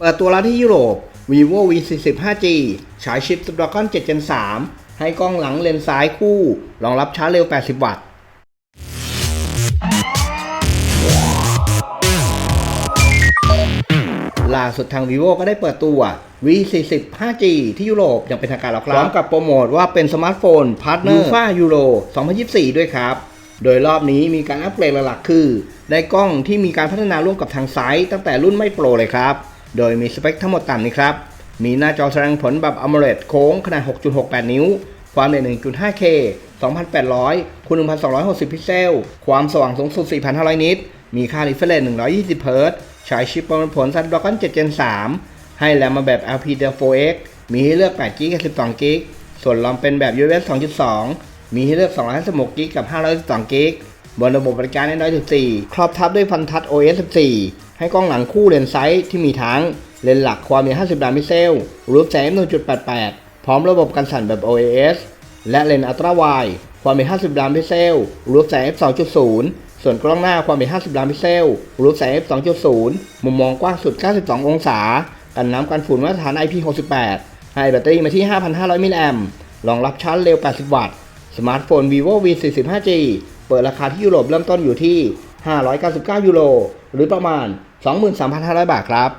เปิดตัวแล้วที่ยุโรป vivo v 4 0 5g ฉายชิป Snapdragon 7 Gen 3 ให้กล้องหลังเลนส์ซ้ายคู่ รองรับชาร์จเร็ว 80 วัตต์ ล่าสุดทาง vivo ก็ได้เปิดตัว v 4 0 5g ที่ยุโรปอย่างเป็นทางการแล้วครับ พร้อมกับโปรโมทว่าเป็นสมาร์ทโฟนพาร์ทเนอร์ยูฟายูโร2024 ด้วยครับโดยรอบนี้มีการอัปเกรดหลักๆคือ ได้กล้องที่มีการพัฒนาร่วมกับทางไซต์ตั้งแต่รุ่นไม่โปรเลยครับ โดยมีสเปคทั้งหมดต่ำนี้ครับ มีหน้าจอแสดงผลแบบ AMOLED โค้งขนาด 6.68 นิ้ว ความเร็ว 1.5K 2,800คูณ1,260 พิกเซล ความสว่างสูงสุด 4,500 นิต มีค่า refresh 120เฮิรตซ์ใช้ชิปประมวลผล Snapdragon 7 Gen 3 ให้แรมมาแบบ LPDDR4X มีให้เลือก 8 g b กับ 12 g b ส่วนรอมเป็นแบบ USB 2.2 มีให้เลือก 256 g b กับ 512 g b บนระบบบริการ Android 14 ครอบทับด้วยพันทัด OS 14 ให้กล้องหลังคู่เลนส์ไซส์ที่มีทั้งเลนส์หลักความยาว50 ล้านพิกเซล รูปแสง1.88 พร้อมระบบกันสั่นแบบ OAS และเลนส์อัลตราไวด์ความเป็น50 ล้านพิกเซล รูปแสง f 2.0 ส่วนกล้องหน้าความเป็น50 ล้านพิกเซล รูปแสง f 2.0 มุมมองกว้างสุด 92 องศา กันน้ำกันฝุ่นมาตรฐาน IP68 ให้แบตเตอรี่มาที่ 5,500 มิลลิแอมรองรับชาร์จเร็ว 80 วัตต์ สมาร์ทโฟน vivo v 4 5 g เปิดราคาที่ยุโรปเริ่มต้นอยู่ที่ 599 ยูโร หรือประมาณ 23,500 บาทครับ